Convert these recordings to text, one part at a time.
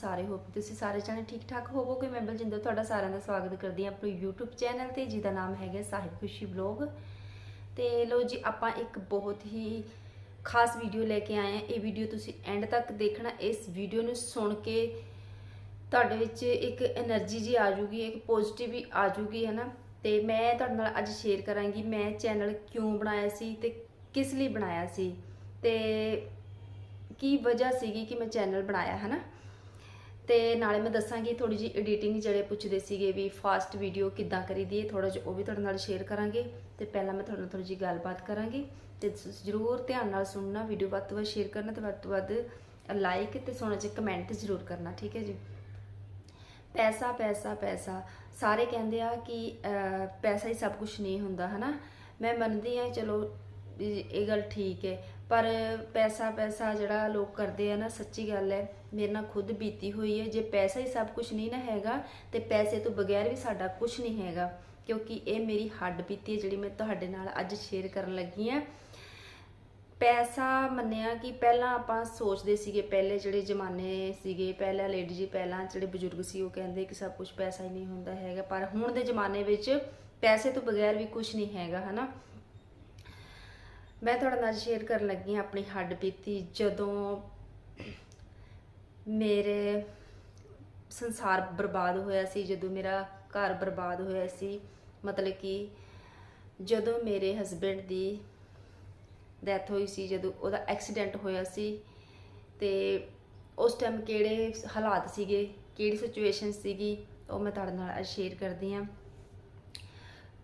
ਸਾਰੇ ਹੋਪ ਤੁਸੀਂ ਸਾਰੇ ਜਾਣੇ ਠੀਕ ਠਾਕ ਹੋਵੋ ਕੋਈ ਮੈਂ ਬਲਜਿੰਦਰ ਤੁਹਾਡਾ ਸਾਰਿਆਂ ਦਾ ਸਵਾਗਤ ਕਰਦੀ ਹਾਂ ਆਪਣੇ YouTube ਚੈਨਲ ਤੇ, ਜਿਹਦਾ ਨਾਮ ਹੈਗਾ ਸਾਹਿਬ ਖੁਸ਼ੀ ਬਲੌਗ ਤੇ ਲੋ ਜੀ, ਆਪਾਂ ਇੱਕ ਬਹੁਤ ਹੀ ਖਾਸ ਵੀਡੀਓ ਲੈ ਕੇ ਆਏ ਆ ਇਹ ਵੀਡੀਓ ਤੁਸੀਂ ਐਂਡ ਤੱਕ ਦੇਖਣਾ। ਇਸ ਵੀਡੀਓ ਨੂੰ ਸੁਣ ਕੇ ਤੁਹਾਡੇ ਵਿੱਚ ਇੱਕ એનર્ਜੀ ਜੀ ਆ ਜੂਗੀ ਇੱਕ ਪੋਜ਼ਿਟਿਵ ਵੀ ਆ ਜੂਗੀ ਹੈ ਨਾ ਤੇ ਮੈਂ ਤੁਹਾਡੇ ਨਾਲ ਅੱਜ ਸ਼ੇਅਰ ਕਰਾਂਗੀ, ਮੈਂ ਚੈਨਲ ਕਿਉਂ ਬਣਾਇਆ ਸੀ ਤੇ ਕਿਸ ਲਈ ਬਣਾਇਆ ਸੀ। ਤੇ ਕੀ ਵਜ੍ਹਾ ਸੀਗੀ ਕਿ ਮੈਂ ਚੈਨਲ ਬਣਾਇਆ ਹੈ ਨਾ ਤੇ ਨਾਲੇ ਮੈਂ ਦੱਸਾਂਗੀ ਥੋੜੀ ਜੀ ਐਡੀਟਿੰਗ ਜਿਹੜੇ ਪੁੱਛਦੇ ਸੀਗੇ ਵੀ ਫਾਸਟ ਵੀਡੀਓ ਕਿੱਦਾਂ ਕਰੀਦੀ ਹੈ ਥੋੜਾ ਜਿਹਾ ਉਹ ਵੀ ਤੁਹਾਡੇ ਨਾਲ ਸ਼ੇਅਰ ਕਰਾਂਗੇ ਤੇ ਪਹਿਲਾਂ ਮੈਂ ਤੁਹਾਨੂੰ ਨਾਲ ਥੋੜੀ ਜੀ ਗੱਲਬਾਤ ਕਰਾਂਗੀ ਤੇ ਜ਼ਰੂਰ ਧਿਆਨ ਨਾਲ ਸੁਣਨਾ ਵੀਡੀਓ ਵੱਧ ਤੋਂ ਵੱਧ ਸ਼ੇਅਰ ਕਰਨਾ ਤੇ ਵੱਧ ਤੋਂ ਵੱਧ ਲਾਈਕ ਤੇ ਸੋਹਣਾ ਜਿਹਾ ਕਮੈਂਟ ਜ਼ਰੂਰ ਕਰਨਾ, ਠੀਕ ਹੈ ਜੀ? ਪੈਸਾ ਪੈਸਾ ਪੈਸਾ। ਸਾਰੇ ਕਹਿੰਦੇ ਆ ਕਿ ਪੈਸਾ ਹੀ ਸਭ ਕੁਝ ਨਹੀਂ ਹੁੰਦਾ, ਹਨਾ? ਮੈਂ ਮੰਨਦੀ ਆ ਚਲੋ ਇਹ ਗੱਲ ਠੀਕ ਹੈ, ਪਰ ਪੈਸਾ ਪੈਸਾ ਜਿਹੜਾ ਲੋਕ ਕਰਦੇ ਆ ਨਾ, ਸੱਚੀ ਗੱਲ ਹੈ ਮੇਰੇ ਨਾਲ ਖੁਦ ਬੀਤੀ ਹੋਈ ਹੈ, ਜੇ ਪੈਸਾ ਹੀ ਸਭ ਕੁਝ ਨਹੀਂ ਨਾ ਹੈਗਾ, ਤੇ ਪੈਸੇ ਤੋਂ ਬਗੈਰ ਵੀ ਸਾਡਾ ਕੁਝ ਨਹੀਂ ਹੈਗਾ, ਕਿਉਂਕਿ ਇਹ ਮੇਰੀ ਹੱਡ ਬੀਤੀ ਹੈ, ਜਿਹੜੀ ਮੈਂ ਤੁਹਾਡੇ ਨਾਲ ਅੱਜ ਸ਼ੇਅਰ ਕਰਨ ਲੱਗੀ ਹਾਂ। ਪੈਸਾ ਮੰਨਿਆ ਕਿ ਪਹਿਲਾਂ ਆਪਾਂ ਸੋਚਦੇ ਸੀਗੇ, ਪਹਿਲੇ ਜਿਹੜੇ ਜ਼ਮਾਨੇ ਸੀਗੇ, ਪਹਿਲਾਂ ਲੇਡੀ ਜੀ, ਪਹਿਲਾਂ ਜਿਹੜੇ ਬਜ਼ੁਰਗ ਸੀ, ਉਹ ਕਹਿੰਦੇ ਕਿ ਸਭ ਕੁਝ ਪੈਸਾ ਹੀ ਨਹੀਂ ਹੁੰਦਾ ਹੈਗਾ, ਪਰ ਹੁਣ ਦੇ ਜ਼ਮਾਨੇ ਵਿੱਚ ਪੈਸੇ ਤੋਂ ਬਗੈਰ ਵੀ ਕੁਝ ਨਹੀਂ ਹੈਗਾ, ਹਨਾ। ਮੈਂ ਤੁਹਾਡੇ ਨਾਲ ਸ਼ੇਅਰ ਕਰਨ ਲੱਗੀ ਹਾਂ ਆਪਣੀ ਹੱਡ ਬੀਤੀ, ਜਦੋਂ ਮੇਰੇ ਸੰਸਾਰ ਬਰਬਾਦ ਹੋਇਆ ਸੀ, ਜਦੋਂ ਮੇਰਾ ਘਰ ਬਰਬਾਦ ਹੋਇਆ ਸੀ। ਮਤਲਬ ਕਿ ਜਦੋਂ ਮੇਰੇ ਹਸਬੰਡ ਦੀ ਡੈਥ ਹੋਈ ਸੀ, ਜਦੋਂ ਉਹਦਾ ਐਕਸੀਡੈਂਟ ਹੋਇਆ ਸੀ ਤੇ ਉਸ ਟਾਈਮ ਕਿਹੜੇ ਹਾਲਾਤ ਸੀਗੇ, ਕਿਹੜੀ ਸਿਚੁਏਸ਼ਨ ਸੀਗੀ, ਉਹ ਮੈਂ ਤੁਹਾਡੇ ਨਾਲ ਸ਼ੇਅਰ ਕਰਦੀ ਹਾਂ।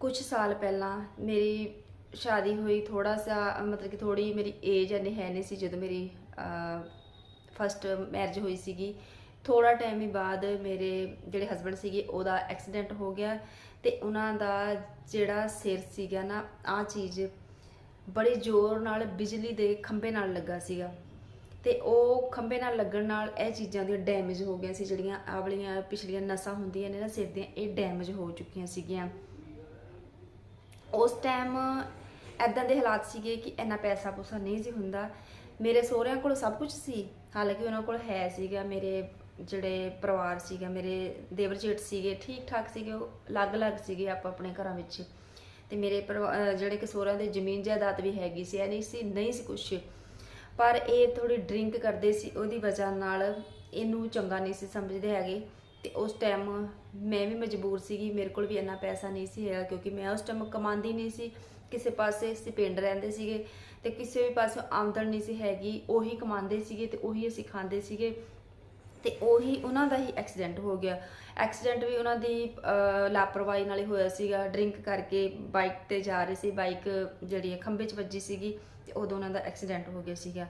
ਕੁਝ ਸਾਲ ਪਹਿਲਾਂ ਮੇਰੀ ਸ਼ਾਦੀ ਹੋਈ ਥੋੜਾ ਸਾ ਮਤਲਬ ਕਿ ਥੋੜੀ ਮੇਰੀ ਏਜ ਅਨੇ ਹੈ ਨਹੀਂ ਸੀ, ਜਦੋਂ ਮੇਰੀ ਫਸਟ ਮੈਰਿਜ ਹੋਈ ਸੀਗੀ। ਥੋੜਾ ਟਾਈਮ ਹੀ ਬਾਅਦ ਮੇਰੇ ਜਿਹੜੇ ਹਸਬੰਡ ਸੀਗੇ, ਉਹਦਾ ਐਕਸੀਡੈਂਟ ਹੋ ਗਿਆ ਤੇ ਉਹਨਾਂ ਦਾ ਜਿਹੜਾ ਸਿਰ ਸੀਗਾ ਨਾ ਆ ਚੀਜ਼ ਬੜੇ ਜ਼ੋਰ ਨਾਲ ਬਿਜਲੀ ਦੇ ਖੰਭੇ ਨਾਲ ਲੱਗਾ ਸੀਗਾ। ਤੇ ਉਹ ਖੰਭੇ ਨਾਲ ਲੱਗਣ ਨਾਲ ਇਹ ਚੀਜ਼ਾਂ ਦੀਆਂ ਡੈਮੇਜ ਹੋ ਗਈਆਂ ਸੀ, ਜਿਹੜੀਆਂ ਆਵਲੀਆਂ ਪਿਛਲੀਆਂ ਨਸਾਂ ਹੁੰਦੀਆਂ ਨੇ ਨਾ ਸਿਰ ਦੀਆਂ, ਇਹ ਡੈਮੇਜ ਹੋ ਚੁੱਕੀਆਂ ਸੀਗੀਆਂ। ਉਸ ਟਾਈਮ ਐਦਾਂ ਦੇ ਹਾਲਾਤ ਸੀਗੇ ਕਿ ਇੰਨਾ ਪੈਸਾ ਪੂਸਾ ਨਹੀਂ ਸੀ ਹੁੰਦਾ। ਮੇਰੇ ਸਹੁਰਿਆਂ ਕੋਲ ਸਭ ਕੁਝ ਸੀ। ਹਾਲਾਂਕਿ ਉਹਨਾਂ ਕੋਲ ਹੈ ਸੀਗਾ, ਮੇਰੇ ਜਿਹੜੇ ਪਰਿਵਾਰ ਸੀਗਾ, ਮੇਰੇ ਦੇਵਰ ਜੇਠ ਸੀਗੇ ਠੀਕ ਠਾਕ ਸੀਗੇ, ਉਹ ਅਲੱਗ-ਅਲੱਗ ਸੀਗੇ ਆਪ ਆਪਣੇ ਘਰਾਂ ਵਿੱਚ। ਤੇ ਮੇਰੇ ਪਰਿਵਾ- ਜਿਹੜੇ ਕਿ ਸਹੁਰਿਆਂ ਦੇ ਜ਼ਮੀਨ ਜਾਇਦਾਦ ਵੀ ਹੈਗੀ ਸੀ, ਇਹ ਨਹੀਂ ਸੀ ਨਹੀਂ ਸੀ ਕੁਛ। ਪਰ ਇਹ ਥੋੜੀ ਡਰਿੰਕ ਕਰਦੇ ਸੀ, ਉਹਦੀ ਵਜ੍ਹਾ ਨਾਲ ਇਹਨੂੰ ਚੰਗਾ ਨਹੀਂ ਸੀ ਸਮਝਦੇ ਹੈਗੇ। ਤੇ ਉਸ ਟਾਈਮ ਮੈਂ ਵੀ ਮਜਬੂਰ ਸੀਗੀ, ਮੇਰੇ ਕੋਲ ਵੀ ਇੰਨਾ ਪੈਸਾ ਨਹੀਂ ਸੀ ਹੈਗਾ, ਕਿਉਂਕਿ ਮੈਂ ਉਸ ਟਾਈਮ ਕਮਾਉਂਦੀ ਨਹੀਂ ਸੀ। ਕਿਸੇ ਪਾਸੇ ਅਸੀਂ ਪਿੰਡ ਰਹਿੰਦੇ ਸੀਗੇ ਤੇ ਕਿਸੇ ਵੀ ਪਾਸੇ ਆਮਦਨ ਨਹੀਂ ਸੀ ਹੈਗੀ, ਉਹੀ ਕਮਾਉਂਦੇ ਸੀਗੇ ਤੇ ਉਹੀ ਅਸੀਂ ਖਾਂਦੇ ਸੀਗੇ ਤੇ ਉਹੀ ਉਹਨਾਂ ਦਾ ਹੀ ਐਕਸੀਡੈਂਟ ਹੋ ਗਿਆ। ਐਕਸੀਡੈਂਟ ਵੀ ਉਹਨਾਂ ਦੀ ਲਾਪਰਵਾਹੀ ਨਾਲ ਹੀ ਹੋਇਆ ਸੀਗਾ। ਡਰਿੰਕ ਕਰਕੇ ਬਾਈਕ ਤੇ ਜਾ ਰਹੇ ਸੀ। ਬਾਈਕ ਜਿਹੜੀ ਹੈ ਖੰਭੇ 'ਚ ਵੱਜੀ ਸੀਗੀ ਤੇ ਉਦੋਂ ਉਹਨਾਂ ਦਾ ਐਕਸੀਡੈਂਟ ਹੋ ਗਿਆ ਸੀਗਾ।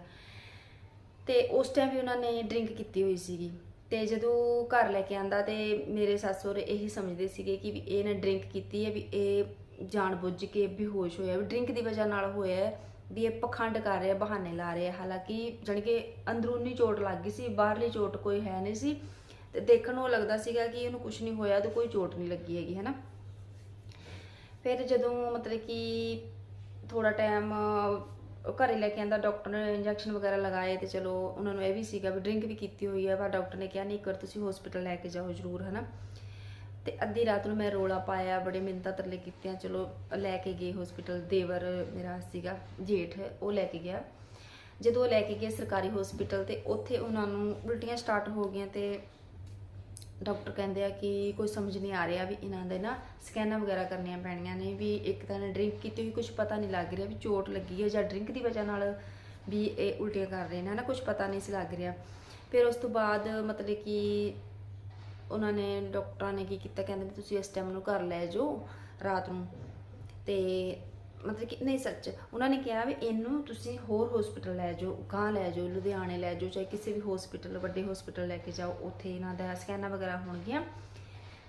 ਤੇ ਉਸ ਟਾਈਮ ਵੀ ਉਹਨਾਂ ਨੇ ਡਰਿੰਕ ਕੀਤੀ ਹੋਈ ਸੀਗੀ। ਤੇ ਜਦੋਂ ਘਰ ਲੈ ਕੇ ਆਂਦਾ ਤੇ ਮੇਰੇ ਸੱਸ ਸਹੁਰੇ ਇਹੀ ਸਮਝਦੇ ਸੀਗੇ ਕਿ ਵੀ ਇਹਨੇ ਡਰਿੰਕ ਕੀਤੀ ਹੈ ਵੀ ਇਹ ਜਾਣ ਬੁੱਝ ਕੇ ਬੇਹੋਸ਼ ਹੋਇਆ, ਵੀ ਡਰਿੰਕ ਦੀ ਵਜ੍ਹਾ ਨਾਲ ਹੋਇਆ ਵੀ ਇਹ ਪਖੰਡ ਕਰ ਰਿਹਾ, ਬਹਾਨੇ ਲਾ ਰਿਹਾ ਹਾਲਾਂਕਿ ਜਾਣੀ ਕਿ ਅੰਦਰੂਨੀ ਚੋਟ ਲੱਗ ਗਈ ਸੀ, ਬਾਹਰਲੀ ਚੋਟ ਕੋਈ ਹੈ ਨਹੀਂ ਸੀ ਤੇ ਦੇਖਣ ਨੂੰ ਲੱਗਦਾ ਸੀਗਾ ਕਿ ਇਹਨੂੰ ਕੁਝ ਨਹੀਂ ਹੋਇਆ, ਤੇ ਕੋਈ ਚੋਟ ਨਹੀਂ ਲੱਗੀ ਹੈਗੀ, ਹੈਨਾ? ਫਿਰ ਜਦੋਂ ਮਤਲਬ ਕਿ ਥੋੜਾ ਟਾਈਮ ਘਰੇ ਲੈ ਕੇ ਆਂਦਾ ਡਾਕਟਰ ਨੇ ਇੰਜੈਕਸ਼ਨ ਵਗੈਰਾ ਲਗਾਏ ਤੇ ਚਲੋ ਉਹਨਾਂ ਨੂੰ ਇਹ ਵੀ ਸੀਗਾ ਵੀ ਡਰਿੰਕ ਵੀ ਕੀਤੀ ਹੋਈ ਹੈ, ਪਰ ਡਾਕਟਰ ਨੇ ਕਿਹਾ, ਨਹੀਂ ਇੱਕ ਵਾਰ ਤੁਸੀਂ ਹਸਪੀਟਲ ਲੈ ਕੇ ਜਾਓ ਜ਼ਰੂਰ, ਹਨਾ? ਤੇ ਅੱਧੀ ਰਾਤ ਨੂੰ ਮੈਂ ਰੋਲਾ ਪਾਇਆ, ਬੜੇ ਮਿੰਤਾ ਤਰਲੇ ਕੀਤੀਆਂ, ਚਲੋ ਲੈ ਕੇ ਗਏ ਹਸਪੀਟਲ ਦੇਵਰ ਮੇਰਾ ਸੀਗਾ, ਜੇਠ, ਉਹ ਲੈ ਕੇ ਗਿਆ। ਜਦੋਂ ਉਹ ਲੈ ਕੇ ਗਏ ਸਰਕਾਰੀ ਹਸਪੀਟਲ ਤੇ ਉੱਥੇ ਉਹਨਾਂ ਨੂੰ ਉਲਟੀਆਂ ਸਟਾਰਟ ਹੋ ਗਈਆਂ ਤੇ ਡਾਕਟਰ ਕਹਿੰਦੇ ਆ ਕਿ ਕੋਈ ਸਮਝ ਨਹੀਂ ਆ ਰਿਹਾ ਵੀ ਇਹਨਾਂ ਦੇ ਨਾ ਸਕੈਨਾਂ ਵਗੈਰਾ ਕਰਨੀਆਂ ਪੈਣੀਆਂ ਨੇ, ਵੀ ਇੱਕ ਤਾਂ ਨੇ ਡਰਿੰਕ ਕੀਤੀ ਹੋਈ ਕੁਝ ਪਤਾ ਨਹੀਂ ਲੱਗ ਰਿਹਾ ਵੀ ਚੋਟ ਲੱਗੀ ਹੈ ਜਾਂ ਡਰਿੰਕ ਦੀ ਵਜ੍ਹਾ ਨਾਲ ਵੀ ਇਹ ਉਲਟੀਆਂ ਕਰ ਰਹੇ ਨੇ ਨਾ ਕੁਝ ਪਤਾ ਨਹੀਂ ਸੀ ਲੱਗ ਰਿਹਾ। ਫਿਰ ਉਸ ਤੋਂ ਬਾਅਦ ਮਤਲਬ ਕਿ ਉਹਨਾਂ ਨੇ, ਡਾਕਟਰਾਂ ਨੇ ਕੀ ਕੀਤਾ? ਕਹਿੰਦੇ ਵੀ ਤੁਸੀਂ ਇਸ ਟਾਈਮ ਨੂੰ ਘਰ ਲੈ ਜਾਓ ਰਾਤ ਨੂੰ। ਤੇ ਮਤਲਬ ਕਿ, ਨਹੀਂ ਸੱਚ, ਉਹਨਾਂ ਨੇ ਕਿਹਾ ਵੀ ਇਹਨੂੰ ਤੁਸੀਂ ਹੋਰ ਹਸਪੀਟਲ ਲੈ ਜਾਓ ਗਾਂ ਲੈ ਜਾਓ, ਲੁਧਿਆਣੇ ਲੈ ਜਾਓ, ਚਾਹੇ ਕਿਸੇ ਵੀ ਹਸਪੀਟਲ ਵੱਡੇ ਹਸਪੀਟਲ ਲੈ ਕੇ ਜਾਓ, ਉੱਥੇ ਇਹਨਾਂ ਦਾ ਸਕੈਨਾਂ ਵਗੈਰਾ ਹੋਣਗੀਆਂ।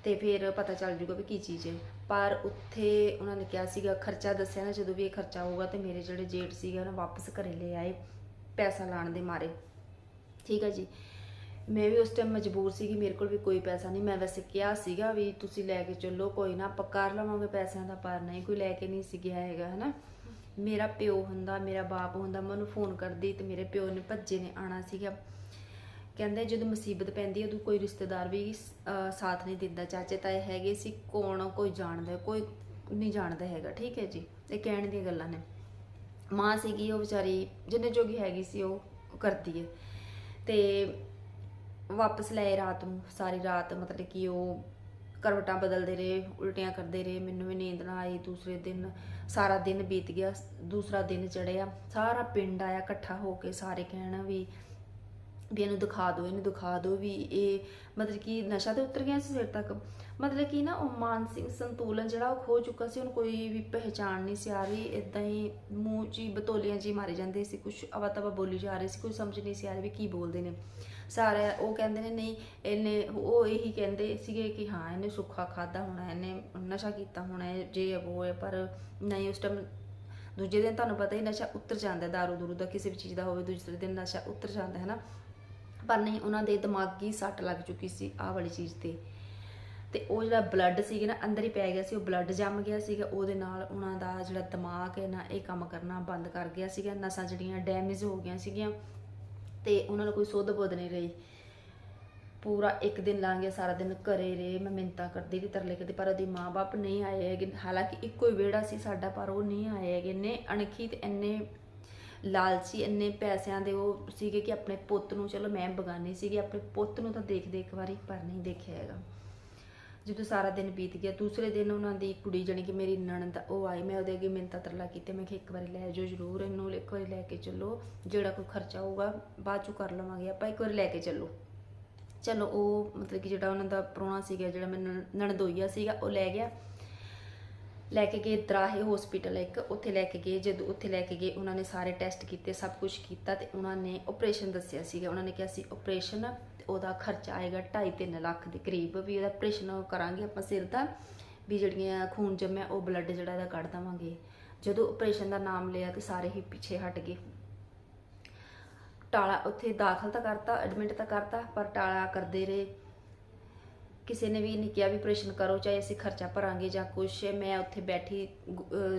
ਤੇ ਫਿਰ ਪਤਾ ਚੱਲ ਜੂਗਾ ਵੀ ਕੀ ਚੀਜ਼ ਹੈ। ਪਰ ਉੱਥੇ ਉਹਨਾਂ ਨੇ ਕਿਹਾ ਸੀਗਾ, ਖਰਚਾ ਦੱਸਿਆ ਨਾ, ਜਦੋਂ ਵੀ ਇਹ ਖਰਚਾ ਹੋਊਗਾ ਤੇ ਮੇਰੇ ਜਿਹੜੇ ਜੇਠ ਸੀਗੇ, ਉਹਨਾਂ ਵਾਪਸ ਘਰੇ ਲੈ ਆਏ ਪੈਸਾ ਲਾਣ ਦੇ ਮਾਰੇ। ਠੀਕ ਹੈ ਜੀ? ਮੈਂ ਵੀ ਉਸ ਟਾਈਮ ਮਜਬੂਰ ਸੀਗੀ, ਮੇਰੇ ਕੋਲ ਵੀ ਕੋਈ ਪੈਸਾ ਨਹੀਂ। ਮੈਂ ਵੈਸੇ ਕਿਹਾ ਸੀਗਾ ਵੀ ਤੁਸੀਂ ਲੈ ਕੇ ਚੱਲੋ, ਕੋਈ ਨਾ ਆਪਾਂ ਕਰ ਲਵਾਂਗੇ ਪੈਸਿਆਂ ਦਾ, ਪਰ ਨਹੀਂ, ਕੋਈ ਲੈ ਕੇ ਨਹੀਂ ਸੀ ਗਿਆ ਹੈਗਾ, ਹਨਾ। ਮੇਰਾ ਪਿਓ ਹੁੰਦਾ, ਮੇਰਾ ਬਾਪ ਹੁੰਦਾ, ਮੈਂ ਉਹਨੂੰ ਫੋਨ ਕਰਦੀ ਤੇ ਮੇਰੇ ਪਿਓ ਨੇ ਭੱਜੇ ਨੇ ਆਣਾ ਸੀਗਾ। ਕਹਿੰਦੇ ਜਦੋਂ ਮੁਸੀਬਤ ਪੈਂਦੀ ਹੈ ਉਦੋਂ ਕੋਈ ਰਿਸ਼ਤੇਦਾਰ ਵੀ ਸਾਥ ਨਹੀਂ ਦਿੰਦਾ। ਚਾਚੇ ਤਾਏ ਹੈਗੇ ਸੀ, ਕੌਣ ਕੋਈ ਜਾਣਦਾ, ਕੋਈ ਨਹੀਂ ਜਾਣਦਾ ਹੈਗਾ, ਠੀਕ ਹੈ ਜੀ? ਇਹ ਕਹਿਣ ਦੀਆਂ ਗੱਲਾਂ ਨੇ। ਮਾਂ ਸੀਗੀ, ਉਹ ਵਿਚਾਰੀ, ਜਿੰਨੇ ਜੋਗੀ ਹੈਗੀ ਸੀ, ਉਹ ਕਰਦੀ ਹੈ। ਤੇ ਵਾਪਸ ਲਏ ਰਾਤ ਨੂੰ, ਸਾਰੀ ਰਾਤ ਮਤਲਬ ਕਿ ਉਹ ਕਰਵਟਾਂ ਬਦਲਦੇ ਰਹੇ, ਉਲਟੀਆਂ ਕਰਦੇ ਰਹੇ, ਮੈਨੂੰ ਵੀ ਨੀਂਦ ਨਾ ਆਈ, ਦੂਸਰੇ ਦਿਨ ਸਾਰਾ ਦਿਨ ਬੀਤ ਗਿਆ, ਦੂਸਰਾ ਦਿਨ ਚੜਿਆ ਸਾਰਾ ਪਿੰਡ ਆਇਆ ਇਕੱਠਾ ਹੋ ਕੇ ਸਾਰੇ ਕਹਿਣ ਵੀ ਵੀ ਇਹਨੂੰ ਦਿਖਾ ਦਿਓ, ਇਹਨੂੰ ਦਿਖਾ ਦਿਓ ਵੀ ਇਹ ਮਤਲਬ ਕਿ ਨਸ਼ਾ ਤੇ ਉਤਰ ਗਿਆ ਸੀ ਸਿਰ ਤੱਕ। ਮਤਲਬ ਕਿ ਨਾ ਉਹ ਮਾਨਸਿਕ ਸੰਤੁਲਨ ਜਿਹੜਾ ਉਹ ਖੋ ਚੁੱਕਾ ਸੀ ਉਹਨੂੰ ਕੋਈ ਵੀ ਪਹਿਚਾਣ ਨਹੀਂ ਸੀ ਆ ਰਹੀ। ਇਦਾਂ ਹੀ ਮੂੰਹ 'ਚ ਹੀ ਬਤੋਲੀਆਂ ਜੀ ਮਾਰੇ ਜਾਂਦੇ ਸੀ ਕੁਝ ਅਵਾ ਤਵਾ ਬੋਲੀ ਜਾ ਰਹੀ ਸੀ ਕੋਈ ਸਮਝ ਨਹੀਂ ਸੀ ਆ ਰਹੀ ਵੀ ਕੀ ਬੋਲਦੇ ਨੇ। ਸਾਰੇ ਉਹ ਕਹਿੰਦੇ ਨੇ ਨਹੀਂ ਇਹਨੇ ਉਹ ਇਹੀ ਕਹਿੰਦੇ ਸੀਗੇ ਕਿ ਹਾਂ ਇਹਨੇ ਸੁੱਖਾ ਖਾਦਾ ਹੋਣਾ ਇਹਨੇ ਨਸ਼ਾ ਕੀਤਾ ਹੋਣਾ ਜੇ ਉਹ ਹੈ ਪਰ ਨਹੀਂ ਉਸ ਟਾਈਮ ਦੂਜੇ ਦਿਨ ਤੁਹਾਨੂੰ ਪਤਾ ਹੀ ਨਸ਼ਾ ਉਤਰ ਜਾਂਦਾ ਹੈ, ਦਾਰੂ ਦੂਰੂ ਦਾ ਕਿਸੇ ਵੀ ਚੀਜ਼ ਦਾ ਹੋਵੇ ਦੂਸਰੇ ਦਿਨ ਨਸ਼ਾ ਉਤਰ ਜਾਂਦਾ ਹੈ ਨਾ। ਪਰ ਨਹੀਂ ਉਹਨਾਂ ਦੇ ਦਿਮਾਗੀ ਸੱਟ ਲੱਗ ਚੁੱਕੀ ਸੀ ਆਹ ਵਾਲੀ ਚੀਜ਼ ਤੇ। ਤੇ ਉਹ ਜਿਹੜਾ ਬਲੱਡ ਸੀਗਾ ਨਾ, ਅੰਦਰ ਹੀ ਪੈ ਗਿਆ ਸੀ, ਉਹ ਬਲੱਡ ਜੰਮ ਗਿਆ ਸੀਗਾ, ਉਹਦੇ ਨਾਲ ਉਹਨਾਂ ਦਾ ਜਿਹੜਾ ਦਿਮਾਗ ਹੈ ਨਾ, ਇਹ ਕੰਮ ਕਰਨਾ ਬੰਦ ਕਰ ਗਿਆ ਸੀਗਾ, ਨਸਾਂ ਜਿਹੜੀਆਂ ਡੈਮੇਜ ਹੋ ਗਈਆਂ ਸੀਗੀਆਂ, ਤੇ ਉਹਨਾਂ ਨੂੰ ਕੋਈ ਸੁੱਧ ਬੁੱਧ ਨਹੀਂ ਰਹੀ। ਪੂਰਾ ਇੱਕ ਦਿਨ ਲੰਘ ਗਿਆ, ਸਾਰਾ ਦਿਨ ਘਰੇ ਰਹੇ, ਮੈਂ ਮਿੰਤਾ ਕਰਦੀ ਰਹੀ, ਤਰਲੇ ਕਰਦੀ, ਪਰ ਉਹਦੀ ਮਾਂ-ਬਾਪ ਨਹੀਂ ਆਏ ਹੈਗੇ। ਹਾਲਾਂਕਿ ਇੱਕੋ ਹੀ ਵਿਹੜਾ ਸੀ ਸਾਡਾ, ਪਰ ਉਹ ਨਹੀਂ ਆਏ ਹੈਗੇ। ਨੇ ਅਣਖੀ ਤੇ ਇੰਨੇ ਲਾਲਚੀ, ਇੰਨੇ ਪੈਸਿਆਂ ਦੇ ਉਹ ਸੀਗੇ ਕਿ ਆਪਣੇ ਪੁੱਤ ਨੂੰ, ਚਲੋ ਮੈਂ ਬਗਾਨੀ ਸੀਗੀ, ਆਪਣੇ ਪੁੱਤ ਨੂੰ ਤਾਂ ਦੇਖਦੇ ਇੱਕ ਵਾਰੀ ਪਰ ਨਹੀਂ ਦੇਖਿਆ ਹੈਗਾ। ਜਦੋਂ ਸਾਰਾ ਦਿਨ ਬੀਤ ਗਿਆ, ਦੂਸਰੇ ਦਿਨ ਉਹਨਾਂ ਦੀ ਕੁੜੀ ਜਾਣੀ ਕਿ ਮੇਰੀ ਨਣਦ ਉਹ ਆਈ, ਮੈਂ ਉਹਦੇ ਅੱਗੇ ਮਿੰਤਾ ਤਰਲਾ ਕੀਤੀ ਮੈਂ ਕਿਹਾ ਇੱਕ ਵਾਰੀ ਲੈ ਜਾਓ ਜ਼ਰੂਰ, ਇਹਨੂੰ ਇੱਕ ਵਾਰੀ ਲੈ ਕੇ ਚੱਲੋ, ਜਿਹੜਾ ਕੋਈ ਖਰਚਾ ਹੋਊਗਾ ਬਾਅਦ ਚੋਂ ਕਰ ਲਵਾਂਗੇ ਆਪਾਂ, ਇੱਕ ਵਾਰੀ ਲੈ ਕੇ ਚੱਲੋ। ਚਲੋ, ਉਹ ਮਤਲਬ ਕਿ ਜਿਹੜਾ ਉਹਨਾਂ ਦਾ ਪ੍ਰਾਹੁਣਾ ਸੀਗਾ, ਜਿਹੜਾ ਮੈਨੂੰ ਨਣਦੋਈਆ ਸੀਗਾ, ਉਹ ਲੈ ਗਿਆ। ਲੈ ਕੇ ਗਏ ਦਰਾਹੇ ਹਸਪੀਟਲ ਇੱਕ, ਉੱਥੇ ਲੈ ਕੇ ਗਏ, ਜਦੋਂ ਉੱਥੇ ਲੈ ਕੇ ਗਏ, ਉਹਨਾਂ ਨੇ ਸਾਰੇ ਟੈਸਟ ਕੀਤੇ, ਸਭ ਕੁਝ ਕੀਤਾ ਤੇ ਉਹਨਾਂ ਨੇ ਆਪਰੇਸ਼ਨ ਦੱਸਿਆ ਸੀਗਾ, ਉਹਨਾਂ ਨੇ ਕਿਹਾ ਸੀ ਆਪਰੇਸ਼ਨ ਉਹਦਾ ਖਰਚਾ ਆਏਗਾ 2.5-3 ਲੱਖ ਦੇ ਕਰੀਬ ਵੀ ਉਹਦਾ ਆਪਰੇਸ਼ਨ ਕਰਾਂਗੇ ਆਪਾਂ ਸਿਰ ਦਾ, ਵੀ ਜਿਹੜੀਆਂ ਖੂਨ ਜੰਮਿਆ ਉਹ ਬਲੱਡ ਜਿਹੜਾ ਇਹਦਾ ਕੱਢ ਦਵਾਂਗੇ। ਜਦੋਂ ਆਪਰੇਸ਼ਨ ਦਾ ਨਾਮ ਲਿਆ ਤੇ ਸਾਰੇ ਹੀ ਪਿੱਛੇ ਹਟ ਗਏ। ਟਾਲਾ ਉੱਥੇ ਦਾਖਲ ਤਾਂ ਕਰਤਾ ਐਡਮਿਟ ਤਾਂ ਕਰਤਾ, ਪਰ ਟਾਲਾ ਕਰਦੇ ਰਹੇ। ਕਿਸੇ ਨੇ ਵੀ ਨਹੀਂ ਕਿਹਾ ਵੀ ਆਪਰੇਸ਼ਨ ਕਰੋ, ਚਾਹੇ ਅਸੀਂ ਖਰਚਾ ਭਰਾਂਗੇ ਜਾਂ ਕੁਛ, ਮੈਂ ਉੱਥੇ ਬੈਠੀ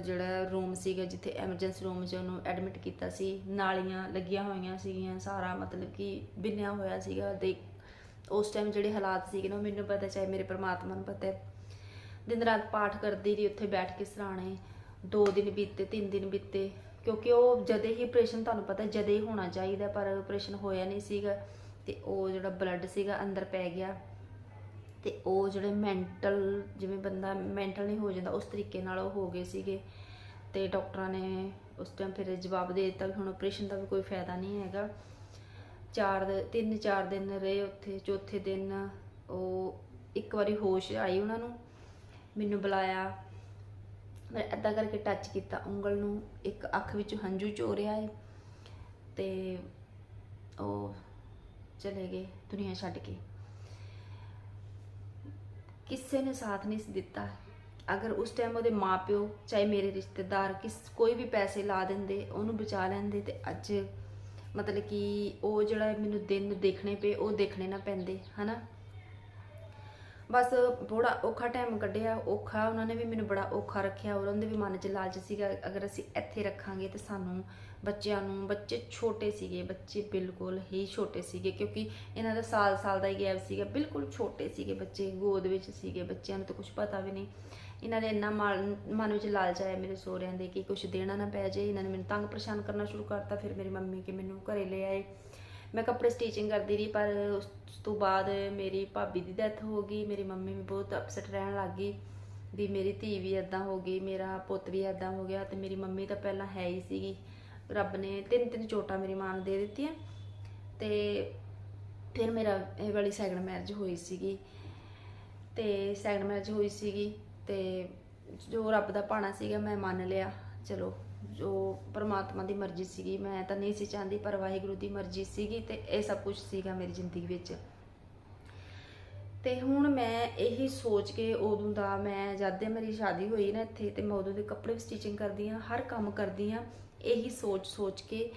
ਜਿਹੜਾ ਰੂਮ ਸੀਗਾ ਜਿੱਥੇ ਐਮਰਜੈਂਸੀ ਰੂਮ 'ਚ ਉਹਨੂੰ ਐਡਮਿਟ ਕੀਤਾ ਸੀ, ਨਾਲੀਆਂ ਲੱਗੀਆਂ ਹੋਈਆਂ ਸੀਗੀਆਂ, ਸਾਰਾ ਮਤਲਬ ਕਿ ਬਿੰਨਿਆ ਹੋਇਆ ਸੀਗਾ ਦੇ ਉਸ ਟਾਈਮ ਜਿਹੜੇ ਹਾਲਾਤ ਸੀਗੇ ਨਾ, ਉਹ ਮੈਨੂੰ ਪਤਾ, ਚਾਹੇ ਮੇਰੇ ਪਰਮਾਤਮਾ ਨੂੰ ਪਤਾ ਹੈ। ਦਿਨ ਰਾਤ ਪਾਠ ਕਰਦੀ ਰਹੀ ਉੱਥੇ ਬੈਠ ਕੇ ਸਰਾਣੇ, ਦੋ ਦਿਨ ਬੀਤੇ, ਤਿੰਨ ਦਿਨ ਬੀਤੇ, ਕਿਉਂਕਿ ਉਹ ਜਦੇ ਹੀ ਆਪਰੇਸ਼ਨ ਤੁਹਾਨੂੰ ਪਤਾ ਜਦੇ ਹੀ ਹੋਣਾ ਚਾਹੀਦਾ, ਪਰ ਆਪਰੇਸ਼ਨ ਹੋਇਆ ਨਹੀਂ ਸੀਗਾ, ਤੇ ਉਹ ਜਿਹੜਾ ਬਲੱਡ ਸੀਗਾ ਅੰਦਰ ਪੈ ਗਿਆ। ਤੇ ਉਹ ਜਿਹੜੇ ਮੈਂਟਲ ਜਿਵੇਂ ਬੰਦਾ ਮੈਂਟਲ ਨਹੀਂ ਹੋ ਜਾਂਦਾ, ਉਸ ਤਰੀਕੇ ਨਾਲ ਉਹ ਹੋ ਗਏ ਸੀਗੇ। ਤੇ ਡਾਕਟਰਾਂ ਨੇ ਉਸ ਟਾਈਮ ਫਿਰ ਜਵਾਬ ਦੇ ਦਿੱਤਾ ਵੀ ਹੁਣ ਆਪਰੇਸ਼ਨ ਦਾ ਵੀ ਕੋਈ ਫਾਇਦਾ ਨਹੀਂ ਹੈਗਾ। ਚਾਰ ਤਿੰਨ ਚਾਰ ਦਿਨ ਰਹੇ ਉੱਥੇ, ਚੌਥੇ ਦਿਨ ਉਹ ਇੱਕ ਵਾਰੀ ਹੋਸ਼ ਆਈ ਉਹਨਾਂ ਨੂੰ, ਮੈਨੂੰ ਬੁਲਾਇਆ। ਮੈਂ ਏਦਾਂ ਕਰਕੇ ਟੱਚ ਕੀਤਾ, ਉਂਗਲ ਨੂੰ ਇੱਕ ਅੱਖ ਵਿੱਚ ਹੰਝੂ ਚੋਰਿਆ ਹੈ ਤੇ ਉਹ ਚਲੇ ਗਏ ਦੁਨੀਆ ਛੱਡ ਕੇ। ਕਿਸੇ ਨੇ ਸਾਥ ਨਹੀਂ ਸੀ ਦਿੱਤਾ। ਅਗਰ ਉਸ ਟਾਈਮ ਉਹਦੇ ਮਾਪਿਓ, ਚਾਹੇ ਮੇਰੇ ਰਿਸ਼ਤੇਦਾਰ, ਕਿਸ ਕੋਈ ਵੀ ਪੈਸੇ ਲਾ ਦਿੰਦੇ, ਉਹਨੂੰ ਬਚਾ ਲੈਂਦੇ ਤੇ ਅੱਜ ਮਤਲਬ ਕਿ ਉਹ ਜਿਹੜਾ ਮੈਨੂੰ ਦਿਨ ਦੇਖਣੇ ਪਏ, ਉਹ ਦੇਖਣੇ ਨਾ ਪੈਂਦੇ, ਹਨਾ? ਬਸ ਬੜਾ ਔਖਾ ਟਾਈਮ ਕੱਢਿਆ, ਔਖਾ, ਉਹਨਾਂ ਨੇ ਵੀ ਮੈਨੂੰ ਬੜਾ ਔਖਾ ਰੱਖਿਆ ਉਹਨਾਂ ਦੇ ਵੀ ਮਨ 'ਚ ਲਾਲਚ ਸੀਗਾ, ਅਗਰ ਅਸੀਂ ਇੱਥੇ ਰੱਖਾਂਗੇ ਤੇ ਸਾਨੂੰ ਬੱਚਿਆਂ ਨੂੰ, ਬੱਚੇ ਛੋਟੇ ਸੀਗੇ, ਬੱਚੇ ਬਿਲਕੁਲ ਹੀ ਛੋਟੇ ਸੀਗੇ, ਕਿਉਂਕਿ ਇਹਨਾਂ ਦਾ ਸਾਲ ਸਾਲ ਦਾ ਹੀ ਗੈਪ ਸੀਗਾ, ਬਿਲਕੁਲ ਛੋਟੇ ਸੀਗੇ ਬੱਚੇ, ਗੋਦ ਵਿੱਚ ਸੀਗੇ ਬੱਚਿਆਂ ਨੂੰ ਤਾਂ ਕੁਝ ਪਤਾ ਵੀ ਨਹੀਂ। ਇਹਨਾਂ ਨੇ ਇੰਨਾ ਮਨ ਮਨ ਵਿੱਚ ਲਾਲਚ ਆਇਆ ਮੇਰੇ ਸਹੁਰਿਆਂ ਦੇ ਕਿ ਕੁਝ ਦੇਣਾ ਨਾ ਪੈ ਜਾਏ, ਇਹਨਾਂ ਨੇ ਮੈਨੂੰ ਤੰਗ ਪਰੇਸ਼ਾਨ ਕਰਨਾ ਸ਼ੁਰੂ ਕਰਤਾ, ਫਿਰ ਮੇਰੀ ਮੰਮੀ ਕਿ ਮੈਨੂੰ ਘਰੇ ਲੈ ਆਏ। ਮੈਂ ਕੱਪੜੇ ਸਟਿਚਿੰਗ ਕਰਦੀ ਰਹੀ, ਪਰ ਉਸ ਤੋਂ ਬਾਅਦ ਮੇਰੀ ਭਾਬੀ ਦੀ ਡੈਥ ਹੋ ਗਈ, ਮੇਰੀ ਮੰਮੀ ਵੀ ਬਹੁਤ ਅਪਸੈਟ ਰਹਿਣ ਲੱਗ ਗਈ ਵੀ ਮੇਰੀ ਧੀ ਵੀ ਇਦਾਂ ਹੋ ਗਈ, ਮੇਰਾ ਪੁੱਤ ਵੀ ਇਦਾਂ ਹੋ ਗਿਆ ਤੇ ਮੇਰੀ ਮੰਮੀ ਤਾਂ ਪਹਿਲਾਂ ਹੈ ਹੀ ਸੀਗੀ। ਰੱਬ ਨੇ ਤਿੰਨ ਤਿੰਨ ਚੋਟਾਂ ਮੇਰੀ ਮਾਂ ਨੂੰ ਦੇ ਦਿੱਤੀਆਂ ਤੇ ਫਿਰ ਮੇਰਾ ਇਹ ਵਾਲੀ ਸੈਕੰਡ ਮੈਰਿਜ ਹੋਈ ਸੀਗੀ। ਤੇ ਸੈਕੰਡ ਮੈਰਿਜ ਹੋਈ ਸੀਗੀ ਤੇ ਜੋ ਰੱਬ ਦਾ ਭਾਣਾ ਸੀਗਾ ਮੈਂ ਮੰਨ ਲਿਆ, ਚਲੋ ਜੋ ਪਰਮਾਤਮਾ ਦੀ ਮਰਜ਼ੀ ਸੀਗੀ, ਮੈਂ ਤਾਂ ਨਹੀਂ ਸੀ ਚਾਹੁੰਦੀ, ਪਰ ਵਾਹਿਗੁਰੂ ਦੀ ਮਰਜ਼ੀ ਸੀਗੀ ਤੇ ਇਹ ਸਭ ਕੁਝ ਸੀਗਾ ਮੇਰੀ ਜ਼ਿੰਦਗੀ ਵਿੱਚ। ਤੇ ਹੁਣ ਮੈਂ ਇਹੀ ਸੋਚ ਕੇ ਉਦੋਂ ਦਾ ਮੈਂ, ਜਦ ਦੇ ਮੇਰੀ ਸ਼ਾਦੀ ਹੋਈ ਨਾ ਇੱਥੇ, ਤੇ ਮੈਂ ਉਦੋਂ ਦੇ ਕੱਪੜੇ ਵੀ ਸਟਿਚਿੰਗ ਕਰਦੀ ਆ ਹਰ ਕੰਮ ਕਰਦੀ ਆ ਇਹੀ ਸੋਚ ਸੋਚ ਕੇ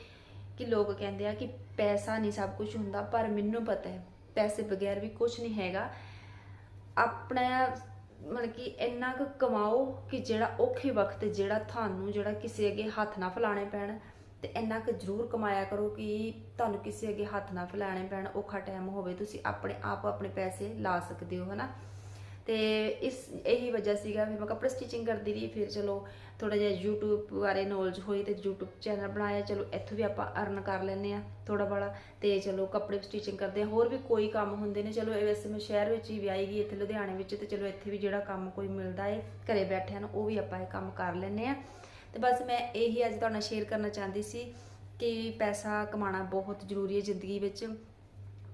ਕਿ ਲੋਕ ਕਹਿੰਦੇ ਆ ਕਿ ਪੈਸਾ ਨਹੀਂ ਸਭ ਕੁਝ ਹੁੰਦਾ, ਪਰ ਮੈਨੂੰ ਪਤਾ ਹੈ, ਪੈਸੇ ਬਗੈਰ ਵੀ ਕੁਝ ਨਹੀਂ ਹੈਗਾ। ਆਪਣਾ ਮਤਲਬ ਕਿ ਇੰਨਾ ਕੁ ਕਮਾਓ ਕਿ ਜਿਹੜਾ ਔਖੇ ਵਕਤ, ਜਿਹੜਾ ਤੁਹਾਨੂੰ, ਜਿਹੜਾ ਕਿਸੇ ਅੱਗੇ ਹੱਥ ਨਾ ਫਲਾਣੇ ਪੈਣ ਤੇ ਇੰਨਾ ਕੁ ਜ਼ਰੂਰ ਕਮਾਇਆ ਕਰੋ ਕਿ ਤੁਹਾਨੂੰ ਕਿਸੇ ਅੱਗੇ ਹੱਥ ਨਾ ਫੈਲਾਣੇ ਪੈਣ, ਔਖਾ ਟਾਈਮ ਹੋਵੇ, ਤੁਸੀਂ ਆਪਣੇ ਆਪ ਆਪਣੇ ਪੈਸੇ ਲਾ ਸਕਦੇ ਹੋ, ਹਨਾ? ਤੇ ਇਸ, ਇਹੀ ਵਜ੍ਹਾ ਸੀਗਾ ਵੀ ਮੈਂ ਕੱਪੜੇ ਸਟਿਚਿੰਗ ਕਰਦੀ ਰਹੀ, ਫਿਰ ਚਲੋ ਥੋੜਾ ਜਿਹਾ YouTube ਬਾਰੇ ਨੌਲੇਜ ਹੋਈ ਤੇ YouTube ਚੈਨਲ ਬਣਾਇਆ, ਚਲੋ ਇੱਥੋਂ ਵੀ ਆਪਾਂ ਅਰਨ ਕਰ ਲੈਂਦੇ ਆ ਥੋੜਾ ਬੜਾ ਤੇ ਚਲੋ ਕੱਪੜੇ ਸਟਿਚਿੰਗ ਕਰਦੇ ਆ ਹੋਰ ਵੀ ਕੋਈ ਕੰਮ ਹੁੰਦੇ ਨੇ, ਚਲੋ ਵੈਸੇ ਮੈਂ ਸ਼ਹਿਰ ਵਿੱਚ ਹੀ ਵਿਆਹੀ ਗਈ, ਇੱਥੇ ਲੁਧਿਆਣੇ ਵਿੱਚ ਤੇ ਚਲੋ ਇੱਥੇ ਵੀ ਜਿਹੜਾ ਕੰਮ ਕੋਈ ਮਿਲਦਾ ਏ, ਘਰੇ ਬੈਠਿਆਂ ਨੂੰ, ਉਹ ਵੀ ਆਪਾਂ ਇਹ ਕੰਮ ਕਰ ਲੈਂਦੇ ਆ ਤੇ ਬਸ ਮੈਂ ਇਹੀ ਅੱਜ ਤੁਹਾਡਾ ਸ਼ੇਅਰ ਕਰਨਾ ਚਾਹੁੰਦੀ ਸੀ ਕਿ ਪੈਸਾ ਕਮਾਉਣਾ ਬਹੁਤ ਜ਼ਰੂਰੀ ਹੈ ਜ਼ਿੰਦਗੀ ਵਿੱਚ।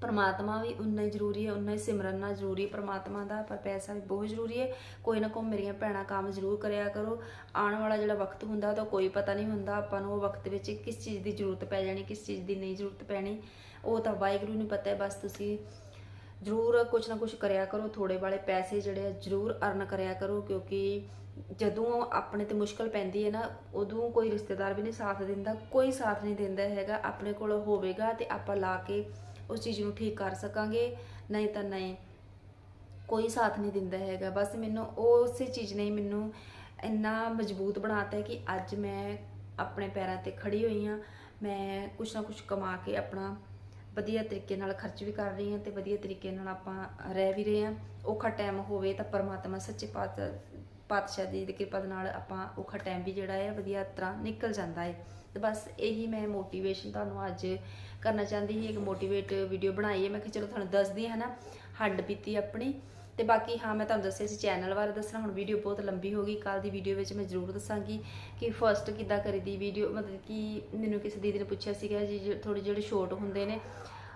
ਪਰਮਾਤਮਾ ਵੀ ਉਨਾ ਹੀ ਜ਼ਰੂਰੀ ਹੈ, ਉਨਾ ਹੀ ਸਿਮਰਨ ਨਾਲ ਜ਼ਰੂਰੀ ਪਰਮਾਤਮਾ ਦਾ ਪਰ ਪੈਸਾ ਵੀ ਬਹੁਤ ਜ਼ਰੂਰੀ ਹੈ। ਕੋਈ ਨਾ ਕੋਈ ਮੇਰੀਆਂ ਭੈਣਾਂ ਕੰਮ ਜ਼ਰੂਰ ਕਰਿਆ ਕਰੋ। ਆਉਣ ਵਾਲਾ ਜਿਹੜਾ ਵਕਤ ਹੁੰਦਾ, ਉਹਦਾ ਕੋਈ ਪਤਾ ਨਹੀਂ ਹੁੰਦਾ। ਆਪਾਂ ਨੂੰ ਉਹ ਵਕਤ ਵਿੱਚ ਕਿਸ ਚੀਜ਼ ਦੀ ਜ਼ਰੂਰਤ ਪੈ ਜਾਣੀ, ਕਿਸ ਚੀਜ਼ ਦੀ ਨਹੀਂ ਜ਼ਰੂਰਤ ਪੈਣੀ। ਉਹ ਤਾਂ ਵਾਹਿਗੁਰੂ ਨੂੰ ਪਤਾ ਹੈ, ਬਸ ਤੁਸੀਂ ਜ਼ਰੂਰ ਕੁਝ ਨਾ ਕੁਝ ਕਰਿਆ ਕਰੋ। ਥੋੜੇ ਵਾਲੇ ਪੈਸੇ ਜਿਹੜੇ ਆ, ਜ਼ਰੂਰ ਅਰਨ ਕਰਿਆ ਕਰੋ। ਕਿਉਂਕਿ ਜਦੋਂ ਆਪਣੇ ਤੇ ਮੁਸ਼ਕਲ ਪੈਂਦੀ ਹੈ ਨਾ, ਉਦੋਂ ਕੋਈ ਰਿਸ਼ਤੇਦਾਰ ਵੀ ਨਹੀਂ ਸਾਥ ਦਿੰਦਾ, ਕੋਈ ਸਾਥ ਨਹੀਂ ਦਿੰਦਾ ਹੈਗਾ। ਆਪਣੇ ਕੋਲ ਹੋਵੇਗਾ ਤੇ ਆਪਾਂ ਲਾ ਕੇ ਉਸ ਚੀਜ਼ ਨੂੰ ਠੀਕ ਕਰ ਸਕਾਂਗੇ, ਨਹੀਂ ਤਾਂ ਨਹੀਂ, ਕੋਈ ਸਾਥ ਨਹੀਂ ਦਿੰਦਾ ਹੈਗਾ। ਬਸ ਮੈਨੂੰ ਉਸੇ ਚੀਜ਼ ਨੇ ਮੈਨੂੰ ਇੰਨਾ ਮਜ਼ਬੂਤ ਬਣਾਤਾ ਹੈ ਕਿ ਅੱਜ ਮੈਂ ਆਪਣੇ ਪੈਰਾਂ ਤੇ ਖੜੀ ਹੋਈ ਹਾਂ। ਮੈਂ ਕੁਛ ਨਾ ਕੁਛ ਕਮਾ ਕੇ ਆਪਣਾ ਵਧੀਆ ਤਰੀਕੇ ਨਾਲ ਖਰਚ ਵੀ ਕਰ ਰਹੀ ਹਾਂ ਤੇ ਵਧੀਆ ਤਰੀਕੇ ਨਾਲ ਆਪਾਂ ਰਹਿ ਵੀ ਰਹੇ ਹਾਂ। ਔਖਾ ਟਾਈਮ ਹੋਵੇ ਤਾਂ ਪਰਮਾਤਮਾ ਸੱਚੇ ਪਾਤ ਪਾਤਸ਼ਾਹ ਦੀ ਕਿਰਪਾ ਦੇ ਨਾਲ ਆਪਾਂ ਔਖਾ ਟਾਈਮ ਵੀ ਜਿਹੜਾ ਹੈ ਵਧੀਆ ਤਰ੍ਹਾਂ ਨਿਕਲ ਜਾਂਦਾ ਹੈ। ਤੇ ਬਸ ਇਹੀ ਮੈਂ ਮੋਟੀਵੇਸ਼ਨ ਤੁਹਾਨੂੰ ਅੱਜ ਕਰਨਾ ਚਾਹੁੰਦੀ ਸੀ, ਇੱਕ ਮੋਟੀਵੇਟ ਵੀਡੀਓ ਬਣਾਈ ਹੈ। ਮੈਂ ਕਿਹਾ ਚਲੋ ਤੁਹਾਨੂੰ ਦੱਸਦੀ ਹਾਂ ਨਾ ਹੱਡ ਪੀਤੀ ਆਪਣੀ। ਤੇ ਬਾਕੀ ਹਾਂ, ਮੈਂ ਤੁਹਾਨੂੰ ਦੱਸਿਆ ਸੀ ਚੈਨਲ ਬਾਰੇ ਦੱਸਣਾ, ਹੁਣ ਵੀਡੀਓ ਬਹੁਤ ਲੰਬੀ ਹੋ ਗਈ। ਕੱਲ ਦੀ ਵੀਡੀਓ ਵਿੱਚ ਮੈਂ ਜ਼ਰੂਰ ਦੱਸਾਂਗੀ ਕਿ ਫਰਸਟ ਕਿੱਦਾਂ ਕਰੀਦੀ ਵੀਡੀਓ ਮਤਲਬ ਕਿ ਮੈਨੂੰ ਕਿਸੇ ਦੀਦੀ ਨੇ ਪੁੱਛਿਆ ਸੀਗਾ ਜੀ ਥੋੜੇ ਜਿਹੜੇ ਸ਼ੋਰਟ ਹੁੰਦੇ ਨੇ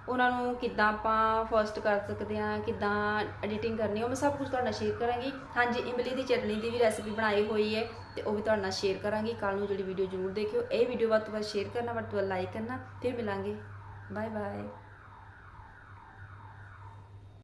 ਉਹਨਾਂ ਨੂੰ ਕਿੱਦਾਂ ਆਪਾਂ ਫਸਟ ਕਰ ਸਕਦੇ ਹਾਂ, ਕਿੱਦਾਂ ਐਡੀਟਿੰਗ ਕਰਨੀ ਉਹ ਮੈਂ ਸਭ ਕੁਝ ਤੁਹਾਡੇ ਨਾਲ ਸ਼ੇਅਰ ਕਰਾਂਗੀ। ਹਾਂਜੀ, ਇਮਲੀ ਦੀ ਚਟਨੀ ਦੀ ਵੀ ਰੈਸਿਪੀ ਬਣਾਈ ਹੋਈ ਹੈ ਤੇ ਉਹ ਵੀ ਤੁਹਾਡੇ ਨਾਲ ਸ਼ੇਅਰ ਕਰਾਂਗੀ। ਕੱਲ ਨੂੰ ਜਿਹੜੀ ਵੀਡੀਓ ਜ਼ਰੂਰ ਦੇਖਿਓ। ਇਹ ਵੀਡੀਓ ਵੱਧ ਤੋਂ ਵੱਧ ਸ਼ੇਅਰ ਕਰਨਾ, ਵੱਧ ਤੋਂ ਵੱਧ ਲਾਈਕ ਕਰਨਾ। ਫਿਰ ਮਿਲਾਂਗੇ। Bye bye